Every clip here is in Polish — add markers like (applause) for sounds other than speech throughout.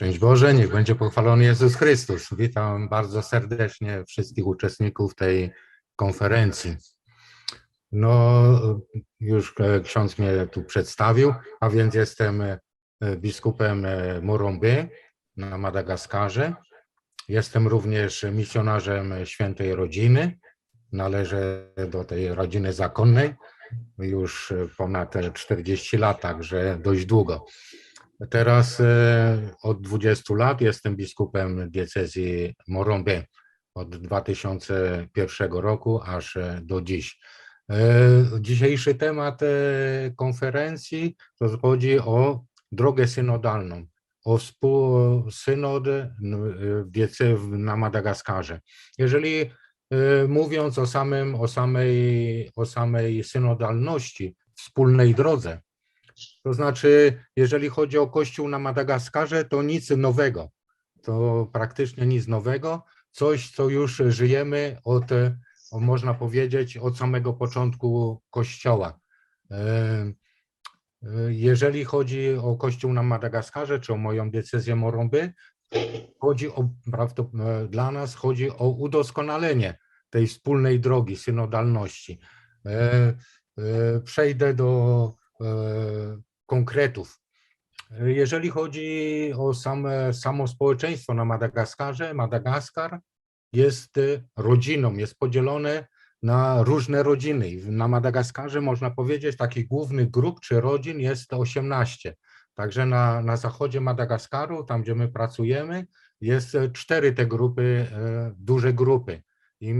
Szczęść Boże, niech będzie pochwalony Jezus Chrystus. Witam bardzo serdecznie wszystkich uczestników tej konferencji. No, już e, ksiądz mnie tu przedstawił, a więc jestem e, biskupem e, Moromby na Madagaskarze. Jestem również misjonarzem Świętej Rodziny. Należę do tej rodziny zakonnej już ponad 40 lat, także dość długo. Teraz e, od 20 lat jestem biskupem diecezji Morąby od 2001 roku aż e, do dziś. E, Dzisiejszy temat konferencji to chodzi o drogę synodalną, o współsynod na Madagaskarze. Jeżeli mówiąc o, samym, o, samej, o samej synodalności, wspólnej drodze, to znaczy, jeżeli chodzi o Kościół na Madagaskarze, to nic nowego. To praktycznie nic nowego. Coś, co już żyjemy od, można powiedzieć, od samego początku Kościoła. E, e, Jeżeli chodzi o Kościół na Madagaskarze, czy o moją decyzję Morąby, chodzi o, e, dla nas chodzi o udoskonalenie tej wspólnej drogi synodalności. Przejdę do konkretów. Jeżeli chodzi o same, samo społeczeństwo na Madagaskarze, Madagaskar jest e, rodziną, jest podzielone na różne rodziny. Na Madagaskarze można powiedzieć takich głównych grup czy rodzin jest 18. Także na, na zachodzie Madagaskaru, tam gdzie my pracujemy, jest e, cztery te grupy, e, duże grupy. I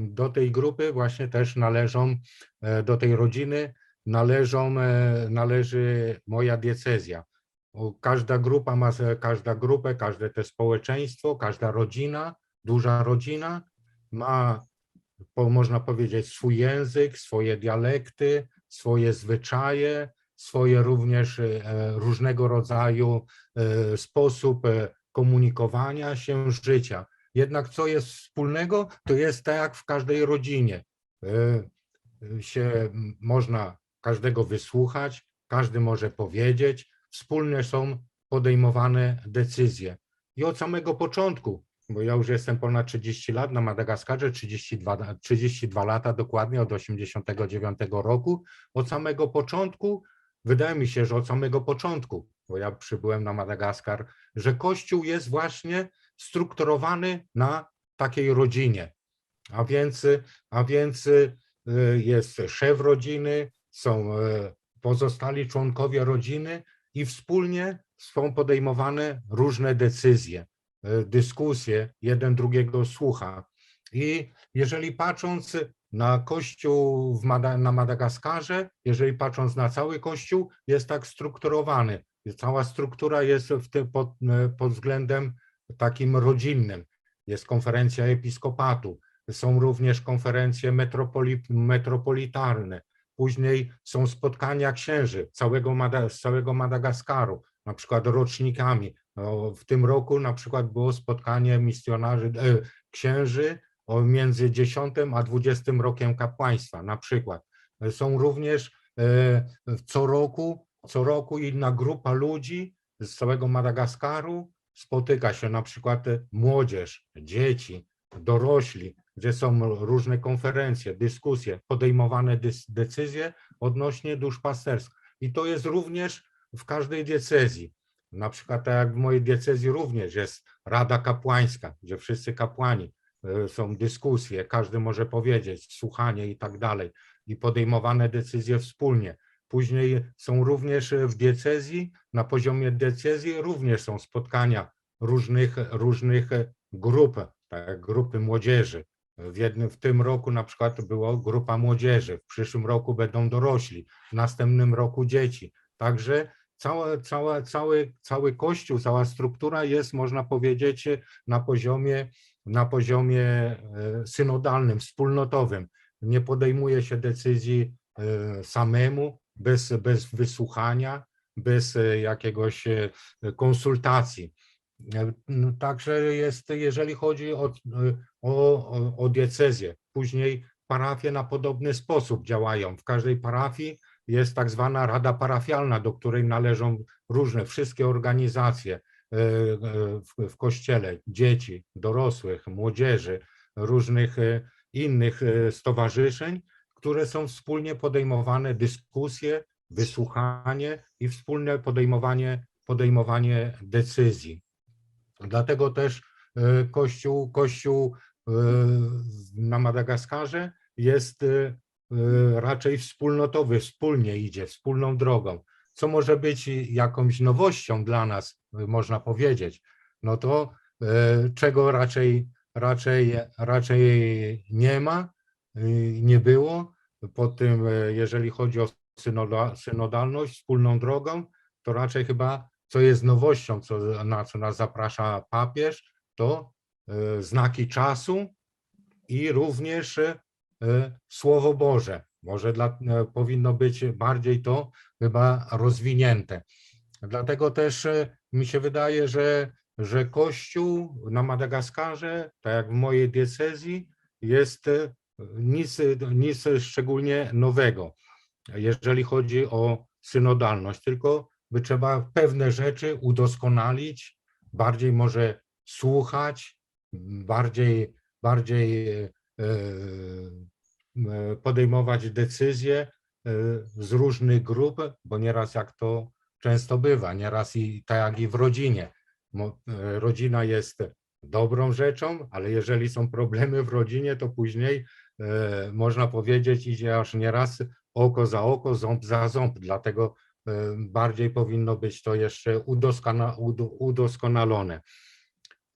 do tej grupy właśnie też należą, do tej rodziny należą, e, należy moja diecezja. Każda grupa ma, każda grupę, każde te społeczeństwo, każda rodzina, duża rodzina ma, można powiedzieć, swój język, swoje dialekty, swoje zwyczaje, swoje również e, różnego rodzaju e, sposób komunikowania się, życia. Jednak co jest wspólnego, to jest tak jak w każdej rodzinie. Się można każdego wysłuchać, każdy może powiedzieć, wspólnie są podejmowane decyzje. I od samego początku, bo ja już jestem ponad 30 lat na Madagaskarze, 32, da- 32 lata dokładnie, od 89 roku, od samego początku, wydaje mi się, że od samego początku, bo ja przybyłem na Madagaskar, że Kościół jest właśnie strukturowany na takiej rodzinie. A więc, a więc y, jest szef rodziny, są e, pozostali członkowie rodziny i wspólnie są podejmowane różne decyzje, e, dyskusje, jeden drugiego słucha. I jeżeli patrząc na Kościół Mada, na Madagaskarze, jeżeli patrząc na cały Kościół, jest tak strukturowany. Cała struktura jest w tym pod, e, pod względem takim rodzinnym. Jest konferencja episkopatu, są również konferencje metropoli, metropolitarne, później są spotkania księży całego, z całego Madagaskaru, na przykład rocznikami. No, W tym roku na przykład było spotkanie misjonarzy, e, księży między 10 a 20 rokiem kapłaństwa na przykład. Są również e, co roku, co roku inna grupa ludzi z całego Madagaskaru spotyka się, na przykład młodzież, dzieci, dorośli, gdzie są różne konferencje, dyskusje, podejmowane decyzje odnośnie duszpasterstw. I to jest również w każdej diecezji. Na przykład tak jak w mojej diecezji również jest Rada Kapłańska, gdzie wszyscy kapłani e, są dyskusje, każdy może powiedzieć, słuchanie i tak dalej i podejmowane decyzje wspólnie. Później są również w diecezji, na poziomie diecezji również są spotkania różnych, różnych grup, tak grupy młodzieży. W jednym, w tym roku na przykład była grupa młodzieży, w przyszłym roku będą dorośli, w następnym roku dzieci. Także cała, cała, cały, cały kościół, cała struktura jest, można powiedzieć, na poziomie, na poziomie e, synodalnym, wspólnotowym. Nie podejmuje się decyzji e, samemu, bez, bez wysłuchania, bez e, jakiegoś konsultacji. No, Także jest, jeżeli chodzi o, o, o, diecezję, później parafie na podobny sposób działają. W każdej parafii jest tak zwana rada parafialna, do której należą różne, wszystkie organizacje. w, w kościele, dzieci, dorosłych, młodzieży, różnych e, innych e, stowarzyszeń, które są wspólnie podejmowane dyskusje, wysłuchanie i wspólne podejmowanie, podejmowanie decyzji. Dlatego też e, Kościół, Kościół e, na Madagaskarze jest e, e, raczej wspólnotowy, wspólnie idzie, wspólną drogą. Co może być jakąś nowością dla nas, e, można powiedzieć, no to e, czego raczej, raczej, raczej nie ma, nie było. Po tym, e, jeżeli chodzi o synoda, synodalność, wspólną drogą, to raczej chyba, co jest nowością, co, na co nas zaprasza papież, to e, znaki czasu i również e, Słowo Boże. Może dla, e, powinno być bardziej to chyba rozwinięte. Dlatego też e, mi się wydaje, że, że Kościół na Madagaskarze, tak jak w mojej diecezji, jest e, nic, nic szczególnie nowego, jeżeli chodzi o synodalność, tylko by trzeba pewne rzeczy udoskonalić, bardziej może słuchać, bardziej, bardziej e, e, podejmować decyzje e, z różnych grup, bo nieraz jak to często bywa, nieraz i tak jak i w rodzinie. Rodzina jest dobrą rzeczą, ale jeżeli są problemy w rodzinie, to później można powiedzieć, idzie aż nieraz oko za oko, ząb za ząb. Dlatego bardziej powinno być to jeszcze udoskona, udo- udoskonalone.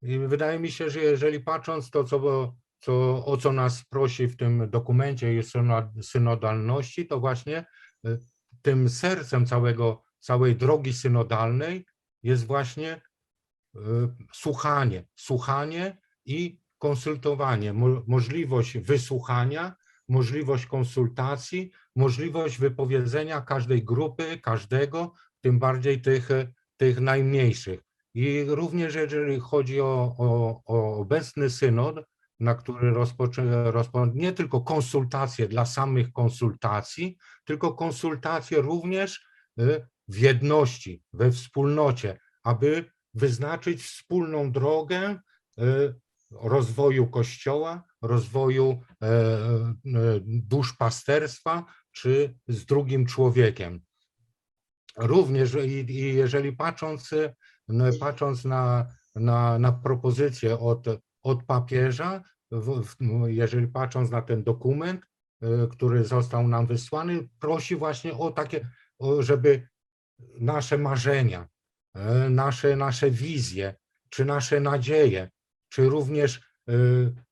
Wydaje mi się, że jeżeli patrząc to, co, co, o co nas prosi w tym dokumencie jest syno- synodalności, to właśnie e, tym sercem całego, całej drogi synodalnej jest właśnie e, słuchanie, słuchanie i konsultowanie, mo- możliwość wysłuchania, możliwość konsultacji, możliwość wypowiedzenia każdej grupy, każdego, tym bardziej tych, tych najmniejszych. I również jeżeli chodzi o, o, o obecny synod, na który rozpoczę, rozpo, nie tylko konsultacje dla samych konsultacji, tylko konsultacje również y, w jedności, we wspólnocie, aby wyznaczyć wspólną drogę y, rozwoju Kościoła, rozwoju e, e, duszpasterstwa, czy z drugim człowiekiem. Również i, jeżeli patrząc, y, patrząc na, na, na propozycję od, od papieża, w, w, no, jeżeli patrząc na ten dokument, y, który został nam wysłany, prosi właśnie o takie, żeby nasze marzenia, e, nasze, nasze wizje, czy nasze nadzieje, czy również e,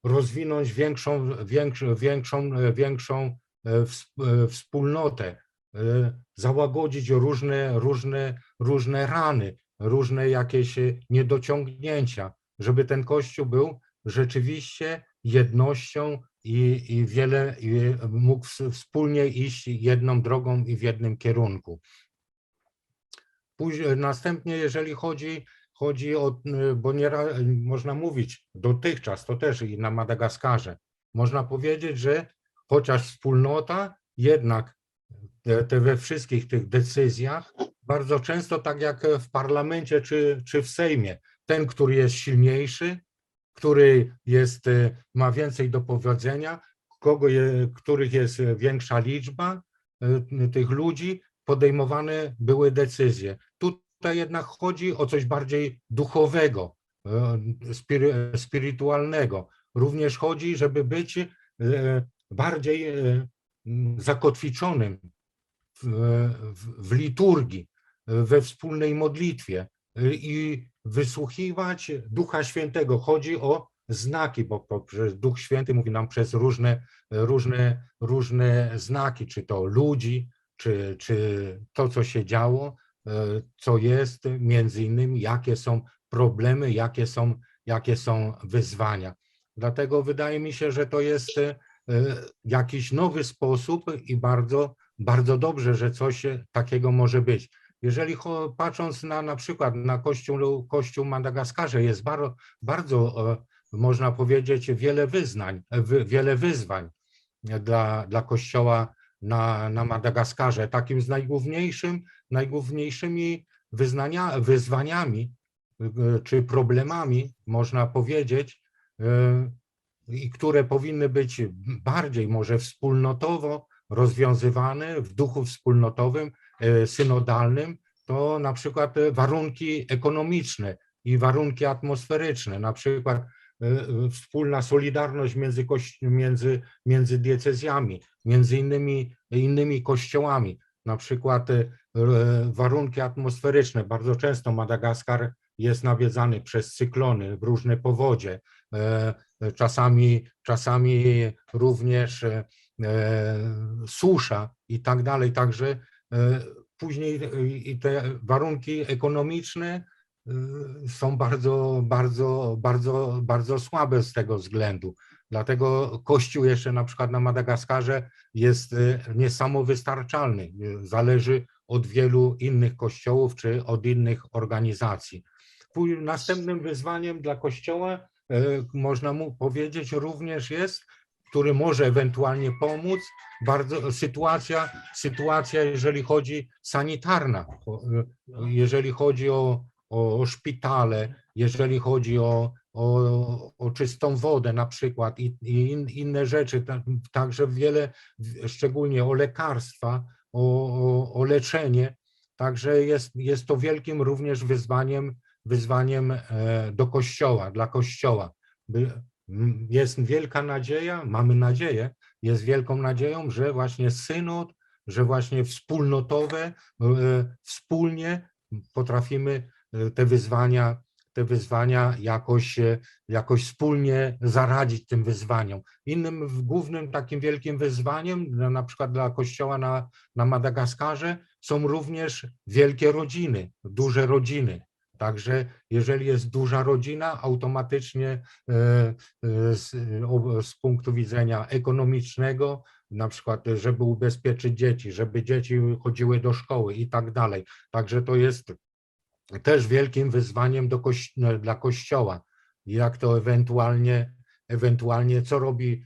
rozwinąć większą, większą, większą, e, większą e, ws- e, wspólnotę, e, załagodzić różne, różne, różne rany, różne jakieś e, niedociągnięcia, żeby ten Kościół był rzeczywiście jednością i, i wiele i mógł ws- wspólnie iść jedną drogą i w jednym kierunku. Później, następnie, jeżeli chodzi, chodzi o, y, bo nie można mówić dotychczas, to też i na Madagaskarze, można powiedzieć, że chociaż wspólnota, jednak te, te we wszystkich tych decyzjach, bardzo często tak jak w parlamencie czy, czy w Sejmie, ten, który jest silniejszy, który jest, y, ma więcej do powiedzenia, kogo je, których jest większa liczba y, tych ludzi, podejmowane były decyzje. Tutaj jednak chodzi o coś bardziej duchowego, e, spiry- spirytualnego. Również chodzi, żeby być e, bardziej e, zakotwiczonym w, w, w liturgii, we wspólnej modlitwie e, i wysłuchiwać Ducha Świętego. Chodzi o znaki, bo poprzez Duch Święty mówi nam przez różne, różne, różne znaki, czy to ludzi, czy, czy to, co się działo, e, co jest, między innymi, jakie są problemy, jakie są, jakie są wyzwania. Dlatego wydaje mi się, że to jest e, jakiś nowy sposób i bardzo, bardzo dobrze, że coś takiego może być. Jeżeli patrząc na na przykład na Kościół, Kościół Madagaskarze, jest bardzo, bardzo, można powiedzieć, wiele wyznań, wy- wiele wyzwań dla, dla Kościoła na, na Madagaskarze. Takim z najgłówniejszym, najgłówniejszymi wyznania, wyzwaniami y, czy problemami, można powiedzieć, y, i które powinny być bardziej może wspólnotowo rozwiązywane w duchu wspólnotowym, synodalnym, to na przykład y, warunki ekonomiczne i warunki atmosferyczne, na przykład y, wspólna solidarność między, między, między diecezjami, między innymi, innymi kościołami, na przykład e, warunki atmosferyczne. Bardzo często Madagaskar jest nawiedzany przez cyklony, różne powodzie, e, czasami, czasami również e, e, susza i tak dalej. Także e, później e, te warunki ekonomiczne y, są bardzo, bardzo, bardzo, bardzo słabe z tego względu. Dlatego Kościół jeszcze na przykład na Madagaskarze jest y, niesamowystarczalny. Zależy od wielu innych kościołów czy od innych organizacji. Następnym wyzwaniem dla Kościoła, można mu powiedzieć, również jest, który może ewentualnie pomóc, bardzo sytuacja, sytuacja, jeżeli chodzi sanitarna, jeżeli chodzi o, o szpitale, jeżeli chodzi o, o, o czystą wodę na przykład i, i in, inne rzeczy, ta- także wiele, szczególnie o lekarstwa, o, o, leczenie. Także jest, jest to wielkim również wyzwaniem, wyzwaniem e, do Kościoła, dla Kościoła. By- Jest wielka nadzieja, mamy nadzieję, jest wielką nadzieją, że właśnie synod, że właśnie wspólnotowe, e, wspólnie potrafimy e, te wyzwania, te wyzwania jakoś, jakoś wspólnie zaradzić tym wyzwaniom. Innym głównym takim wielkim wyzwaniem, na przykład dla Kościoła na, na Madagaskarze, są również wielkie rodziny, duże rodziny. Także jeżeli jest duża rodzina, automatycznie e, e, z, z punktu widzenia ekonomicznego, na przykład, e, żeby ubezpieczyć dzieci, żeby dzieci chodziły do szkoły i tak dalej. Także to jest też wielkim wyzwaniem do koś, dla Kościoła. Jak to ewentualnie, ewentualnie co robi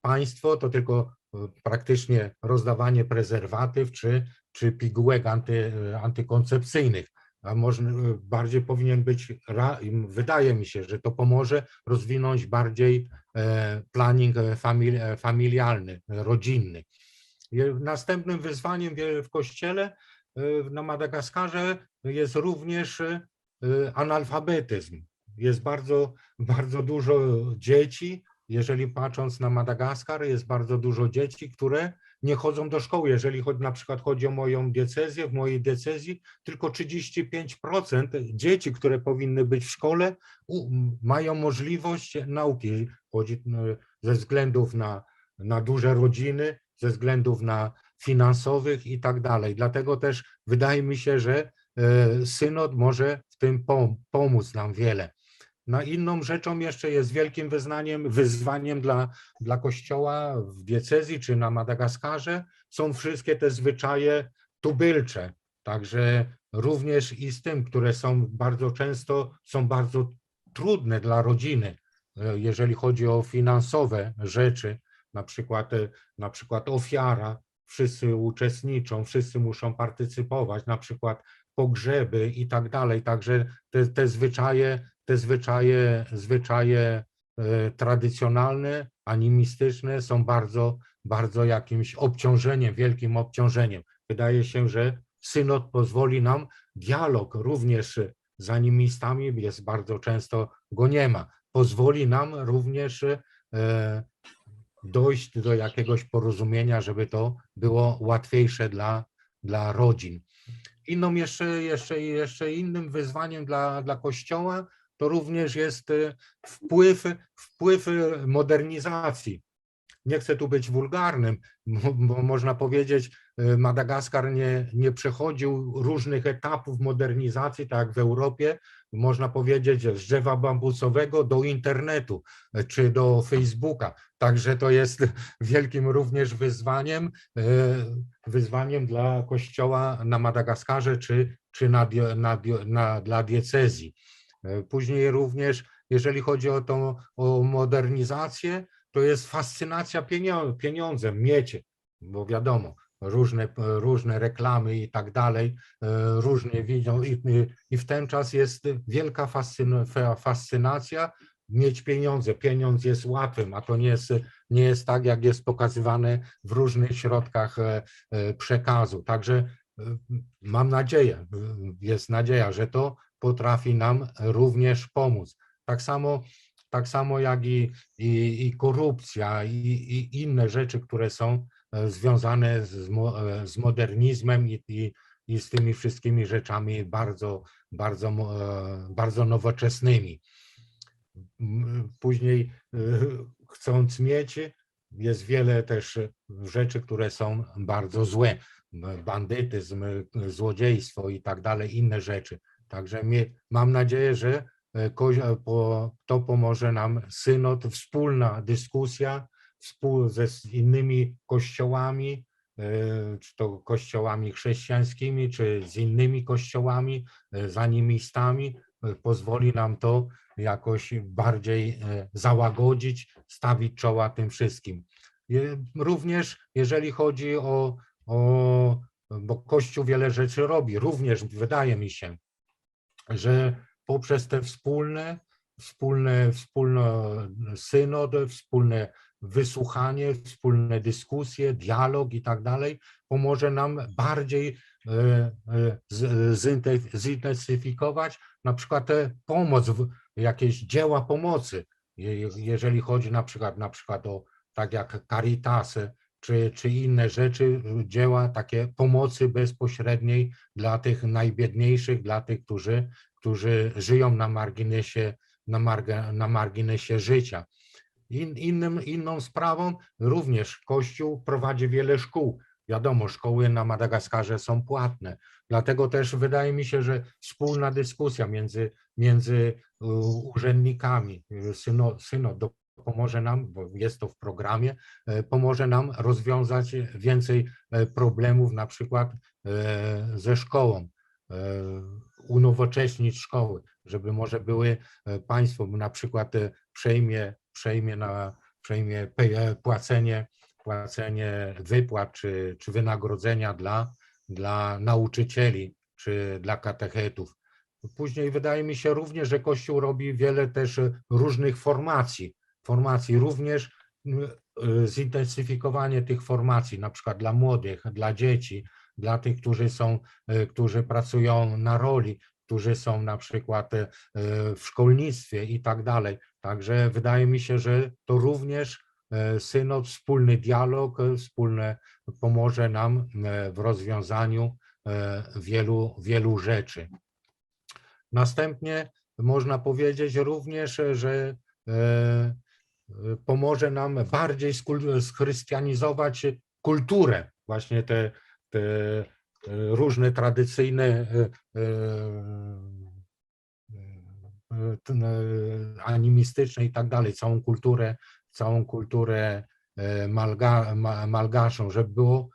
państwo, to tylko e, praktycznie rozdawanie prezerwatyw czy, czy pigułek anty, antykoncepcyjnych. A można, e, bardziej powinien być, wydaje mi się, że to pomoże rozwinąć bardziej e, planning e, famili, familialny, rodzinny. Następnym wyzwaniem w Kościele na Madagaskarze jest również analfabetyzm. Jest bardzo, bardzo dużo dzieci, jeżeli patrząc na Madagaskar, jest bardzo dużo dzieci, które nie chodzą do szkoły. Jeżeli chodzi, na przykład chodzi o moją diecezję, w mojej diecezji tylko 35% dzieci, które powinny być w szkole, mają możliwość nauki. Chodzi e, ze względów na, na duże rodziny, ze względów na finansowych i tak dalej. Dlatego też wydaje mi się, że e, synod może w tym pom- pomóc nam wiele. Na inną rzeczą jeszcze jest wielkim wyznaniem, wyzwaniem dla, dla Kościoła w diecezji czy na Madagaskarze są wszystkie te zwyczaje tubylcze. Także również i z tym, które są bardzo często, są bardzo trudne dla rodziny, e, jeżeli chodzi o finansowe rzeczy, na przykład, e, na przykład ofiara, wszyscy uczestniczą, wszyscy muszą partycypować, na przykład pogrzeby i tak dalej. Także te, te zwyczaje, te zwyczaje, zwyczaje e, tradycjonalne, animistyczne są bardzo, bardzo jakimś obciążeniem, wielkim obciążeniem. Wydaje się, że synod pozwoli nam dialog również z animistami, jest bardzo często go nie ma. Pozwoli nam również e, dojść do jakiegoś porozumienia, żeby to było łatwiejsze dla, dla rodzin. Inną jeszcze, jeszcze, jeszcze innym wyzwaniem dla, dla Kościoła to również jest e, wpływ, wpływ modernizacji. Nie chcę tu być wulgarnym, bo, można powiedzieć, e, Madagaskar nie, nie przechodził różnych etapów modernizacji, tak jak w Europie, można powiedzieć, z drzewa bambusowego do internetu e, czy do Facebooka. Także to jest (laughs) wielkim również wyzwaniem, e, wyzwaniem dla Kościoła na Madagaskarze czy, czy na, na, na, dla diecezji. E, Później również, jeżeli chodzi o tą o modernizację, to jest fascynacja pieniądzem, miecie, bo wiadomo, różne, różne reklamy i tak dalej, e, różnie widzą i, i w ten czas jest wielka fascyn, fa- fascynacja mieć pieniądze. Pieniądz jest łatwym, a to nie jest, nie jest tak, jak jest pokazywane w różnych środkach e, e, przekazu. Także mam nadzieję, jest nadzieja, że to potrafi nam również pomóc. Tak samo, tak samo jak i, i, i korupcja, i, i inne rzeczy, które są związane z, e, z modernizmem i, i, i z tymi wszystkimi rzeczami bardzo, bardzo, e, bardzo nowoczesnymi. Później e, chcąc mieć, jest wiele też rzeczy, które są bardzo złe. Bandytyzm, e, złodziejstwo i tak dalej, inne rzeczy. Także mam nadzieję, że e, to pomoże nam synod, wspólna dyskusja ze z innymi kościołami, e, czy to kościołami chrześcijańskimi, czy z innymi kościołami, e, z animistami, e, pozwoli nam to jakoś bardziej załagodzić, stawić czoła tym wszystkim. Również jeżeli chodzi o, o, bo Kościół wiele rzeczy robi, również wydaje mi się, że poprzez te wspólne, wspólne, wspólne synod, wspólne wysłuchanie, wspólne dyskusje, dialog i tak dalej, pomoże nam bardziej e, e, zintensyfikować na przykład pomoc, jakieś dzieła pomocy, Je- je- jeżeli chodzi na przykład, na przykład o tak jak Caritasy, czy, czy inne rzeczy, dzieła takie pomocy bezpośredniej dla tych najbiedniejszych, dla tych, którzy, którzy żyją na marginesie, na, marge, na marginesie życia. In, innym, inną sprawą również Kościół prowadzi wiele szkół. Wiadomo, szkoły na Madagaskarze są płatne, dlatego też wydaje mi się, że wspólna dyskusja między, między urzędnikami, syno, synod pomoże nam, bo jest to w programie, e, pomoże nam rozwiązać więcej e, problemów, na przykład e, ze szkołą, unowocześnić szkoły, żeby może były państwo na przykład przejmie, przejmie na przejmie płacenie, płacenie wypłat czy, czy wynagrodzenia dla, dla nauczycieli czy dla katechetów. Później wydaje mi się również, że Kościół robi wiele też różnych formacji, formacji również e, zintensyfikowanie tych formacji, na przykład dla młodych, dla dzieci, dla tych, którzy są, e, którzy pracują na roli, którzy są na przykład e, w szkolnictwie i tak dalej. Także wydaje mi się, że to również e, synod, wspólny dialog, e, wspólne pomoże nam w rozwiązaniu wielu, wielu rzeczy. Następnie można powiedzieć również, że pomoże nam bardziej schrystianizować kulturę, właśnie te, te e, różne tradycyjne e, e, animistyczne i tak dalej, całą kulturę, całą kulturę malga, ma, malgaszą, żeby było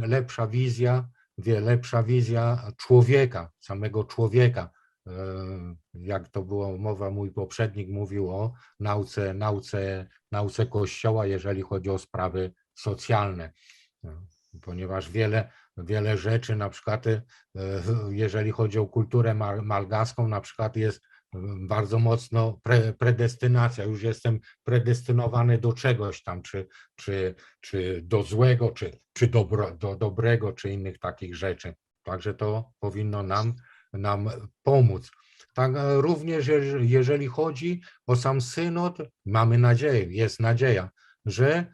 lepsza wizja, lepsza wizja człowieka, samego człowieka. Jak to było mowa, mój poprzednik mówił o nauce, nauce, nauce Kościoła, jeżeli chodzi o sprawy socjalne. E, Ponieważ wiele, wiele rzeczy, na przykład e, jeżeli chodzi o kulturę mal- malgaską, na przykład jest m, bardzo mocno pre, predestynacja, już jestem predestynowany do czegoś tam, czy, czy, czy do złego, czy, czy dobro, do dobrego, czy innych takich rzeczy. Także to powinno nam, nam pomóc. Tak e, również jeż- jeżeli chodzi o sam synod, mamy nadzieję, jest nadzieja, że e,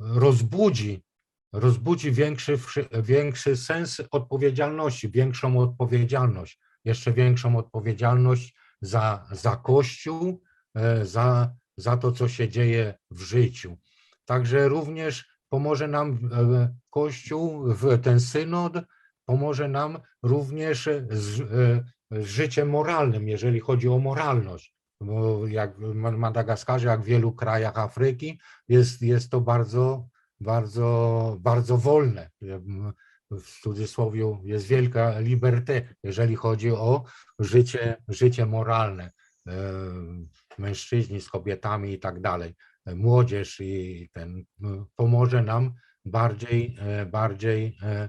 rozbudzi rozbudzi większy, większy sens odpowiedzialności, większą odpowiedzialność, jeszcze większą odpowiedzialność za, za Kościół, e, za, za to, co się dzieje w życiu. Także również pomoże nam e, Kościół, ten synod, pomoże nam również z, e, z życiem moralnym, jeżeli chodzi o moralność. Bo jak w Ma- Madagaskarze, jak w wielu krajach Afryki, jest, jest to bardzo bardzo, bardzo wolne. W cudzysłowie jest wielka liberté, jeżeli chodzi o życie, życie moralne. E, Mężczyźni z kobietami i tak dalej. Młodzież i ten pomoże nam bardziej, e, bardziej e,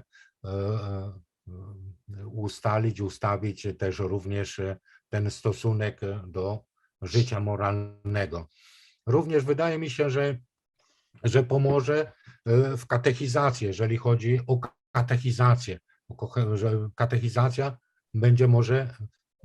ustalić, ustawić też również ten stosunek do życia moralnego. Również wydaje mi się, że, że pomoże e, w katechizacji, jeżeli chodzi o katechizację, że katechizacja będzie może,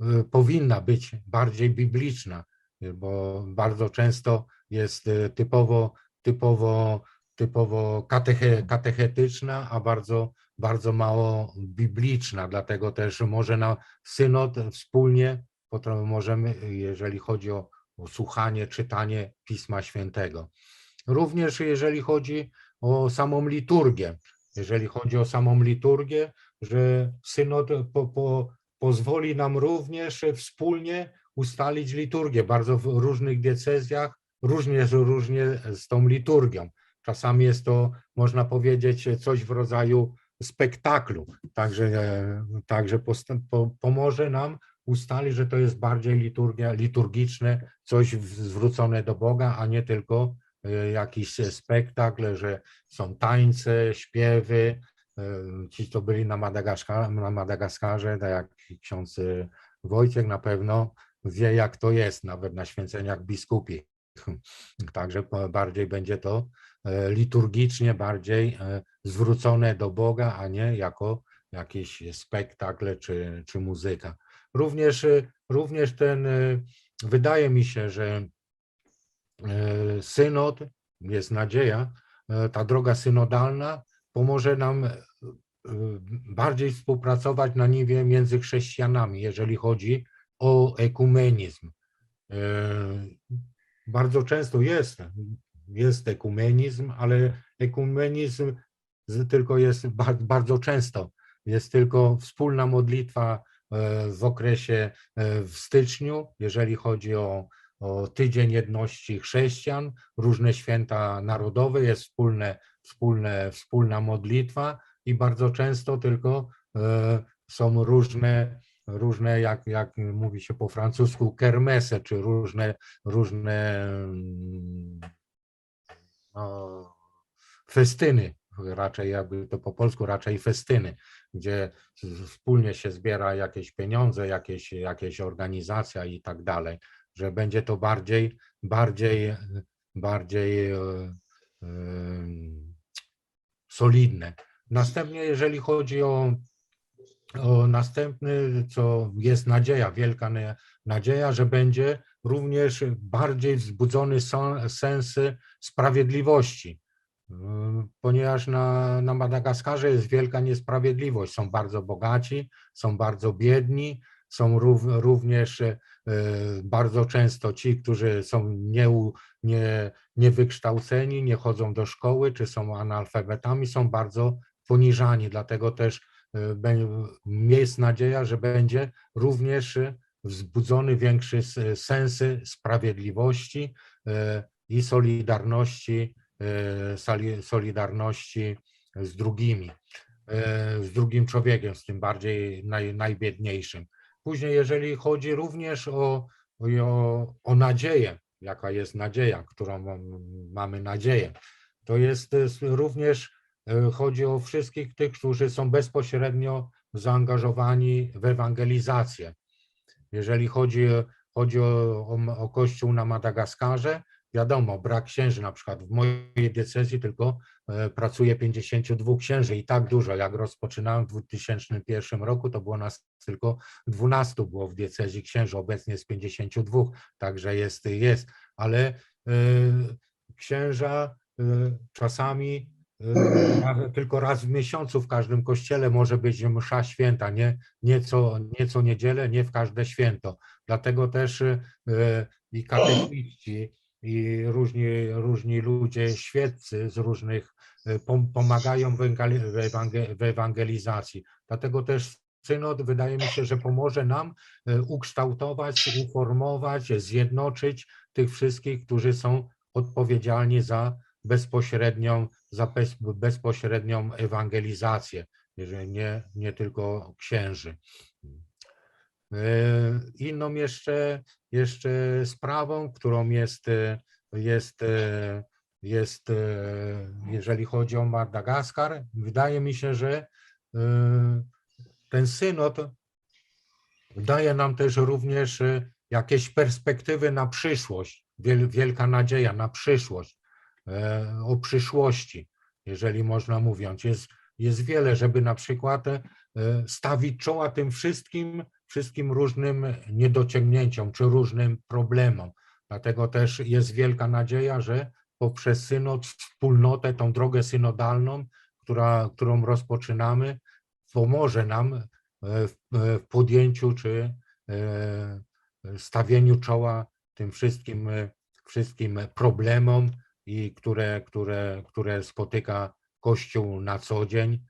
e, powinna być bardziej bibliczna, e, bo bardzo często jest typowo, typowo, typowo kateche, katechetyczna, a bardzo, bardzo mało bibliczna, dlatego też może na synod wspólnie możemy, jeżeli chodzi o, o słuchanie, czytanie Pisma Świętego. Również jeżeli chodzi o samą liturgię, jeżeli chodzi o samą liturgię, że synod po, po, pozwoli nam również wspólnie ustalić liturgię. Bardzo w różnych diecezjach różnie, różnie z tą liturgią. Czasami jest to, można powiedzieć, coś w rodzaju spektaklu. Także, także postęp, po, pomoże nam ustalić, że to jest bardziej liturgia, liturgiczne, coś zwrócone do Boga, a nie tylko jakiś spektakl, że są tańce, śpiewy. e, Ci, co byli na, na Madagaskarze, tak jak ksiądz e, Wojciech na pewno wie, jak to jest, nawet na święceniach biskupich. (laughs) Także bardziej będzie to e, liturgicznie, bardziej e, zwrócone do Boga, a nie jako jakiś spektakl czy, czy muzyka. Również, e, również ten, e, wydaje mi się, że e, synod, jest nadzieja, e, ta droga synodalna pomoże nam e, e, bardziej współpracować na niwie między chrześcijanami, jeżeli chodzi o ekumenizm. E, Bardzo często jest, jest ekumenizm, ale ekumenizm tylko jest ba- bardzo często. Jest tylko wspólna modlitwa e, w okresie e, w styczniu, jeżeli chodzi o, o Tydzień Jedności Chrześcijan, różne święta narodowe, jest wspólne, wspólne, wspólna modlitwa i bardzo często tylko e, są różne, różne jak, jak mówi się po francusku, kermese, czy różne, różne no, festyny, raczej jakby to po polsku, raczej festyny, gdzie wspólnie się zbiera jakieś pieniądze, jakieś, jakieś organizacja i tak dalej, że będzie to bardziej, bardziej, bardziej e, em, solidne. Następnie, jeżeli chodzi o, o następny, co jest nadzieja, wielka na- nadzieja, że będzie również bardziej wzbudzony sens sprawiedliwości. Ym, Ponieważ na, na Madagaskarze jest wielka niesprawiedliwość. Są bardzo bogaci, są bardzo biedni, są rów, również e, bardzo często ci, którzy są nieu, nie, niewykształceni, nie chodzą do szkoły, czy są analfabetami, są bardzo poniżani. Dlatego też e, jest nadzieja, że będzie również e, wzbudzony większy sens sprawiedliwości i solidarności, solidarności z drugimi, z drugim człowiekiem, z tym bardziej naj, najbiedniejszym. Później, jeżeli chodzi również o, o, o nadzieję, jaka jest nadzieja, którą mam- mamy nadzieję, to jest s- również e, chodzi o wszystkich tych, którzy są bezpośrednio zaangażowani w ewangelizację. Jeżeli chodzi, chodzi o, o, o Kościół na Madagaskarze, wiadomo, brak księży, na przykład w mojej diecezji tylko e, pracuje 52 księży i tak dużo. Jak rozpoczynałem w 2001 roku, to było nas tylko 12 było w diecezji księży, obecnie jest 52, także jest, jest, ale e, księża e, czasami tylko raz w miesiącu w każdym kościele może być msza święta, nie, nie, co, nie co niedzielę, nie w każde święto. Dlatego też i katechiści, i różni, różni ludzie świeccy z różnych e, pom- pomagają w ewangeli- w ewangel- w ewangelizacji. Dlatego też synod wydaje mi się, że pomoże nam e, ukształtować, uformować, zjednoczyć tych wszystkich, którzy są odpowiedzialni za bezpośrednią, za bez, bezpośrednią ewangelizację, jeżeli nie, nie tylko księży. E, Inną jeszcze, jeszcze sprawą, którą jest, e, jest e, jest, jeżeli chodzi o Madagaskar, wydaje mi się, że ten synod daje nam też również jakieś perspektywy na przyszłość, wiel, wielka nadzieja na przyszłość, o przyszłości, jeżeli można mówiąc. Jest, jest wiele, żeby na przykład stawić czoła tym wszystkim, wszystkim różnym niedociągnięciom czy różnym problemom. Dlatego też jest wielka nadzieja, że poprzez synod, wspólnotę, tą drogę synodalną, która, którą rozpoczynamy, pomoże nam e, w, e, w podjęciu czy e, stawieniu czoła tym wszystkim, wszystkim problemom, i które, które, które spotyka Kościół na co dzień,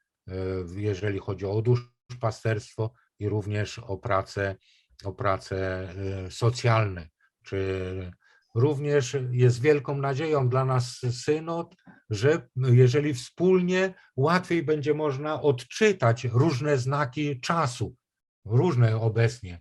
jeżeli chodzi o duszpasterstwo i również o pracę, o prace socjalne. Czy również jest wielką nadzieją dla nas synod, że jeżeli wspólnie łatwiej będzie można odczytać różne znaki czasu, różne obecnie,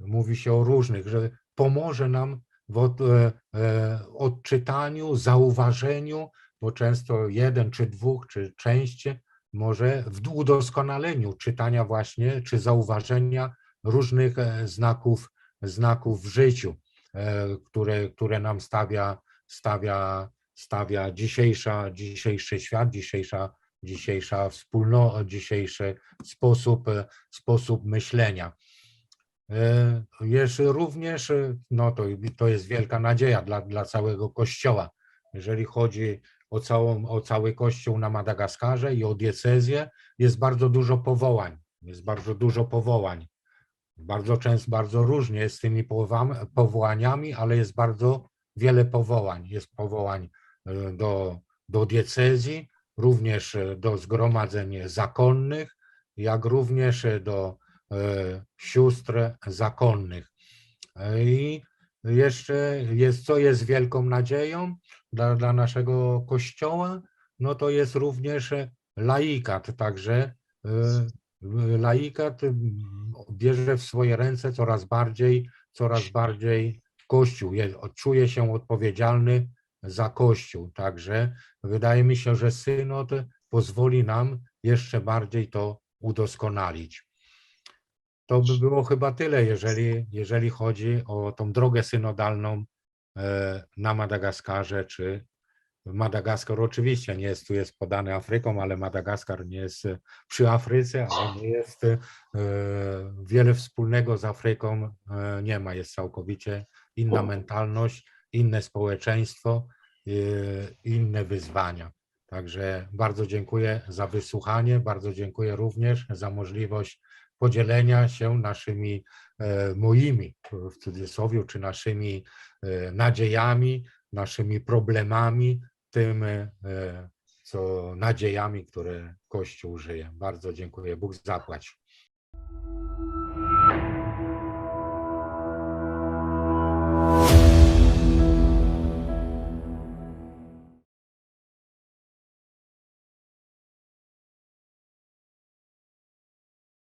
mówi się o różnych, że pomoże nam w od, e, e, odczytaniu, zauważeniu, bo często jeden czy dwóch, czy część może w udoskonaleniu czytania właśnie, czy zauważenia różnych e, znaków, znaków w życiu, e, które, które nam stawia, stawia, stawia dzisiejsza, dzisiejszy świat, dzisiejsza, dzisiejsza wspólnota, dzisiejszy sposób, e, sposób myślenia. Jest również, no to, to jest wielka nadzieja dla, dla całego Kościoła. Jeżeli chodzi o, całą, o cały Kościół na Madagaskarze i o diecezję, jest bardzo dużo powołań. Jest bardzo dużo powołań. Bardzo często, bardzo różnie jest z tymi powołaniami, ale jest bardzo wiele powołań. Jest powołań e, do, do diecezji, również e, do zgromadzeń zakonnych, jak również e, do sióstr zakonnych. I jeszcze jest, co jest wielką nadzieją dla, dla naszego Kościoła, no to jest również laikat, także e, laikat mm, bierze w swoje ręce coraz bardziej, coraz bardziej Kościół, je- czuje się odpowiedzialny za Kościół, także wydaje mi się, że synod pozwoli nam jeszcze bardziej to udoskonalić. To by było chyba tyle, jeżeli, jeżeli chodzi o tą drogę synodalną na Madagaskarze, czy Madagaskar oczywiście nie jest, tu jest podany Afryką, ale Madagaskar nie jest e, przy Afryce, ale nie jest e, wiele wspólnego z Afryką, e, nie ma, jest całkowicie inna mentalność, inne społeczeństwo, e, inne wyzwania. Także bardzo dziękuję za wysłuchanie, bardzo dziękuję również za możliwość podzielenia się naszymi e, moimi, w cudzysłowie, czy naszymi e, nadziejami, naszymi problemami, tym, e, co nadziejami, które Kościół żyje. Bardzo dziękuję. Bóg zapłać.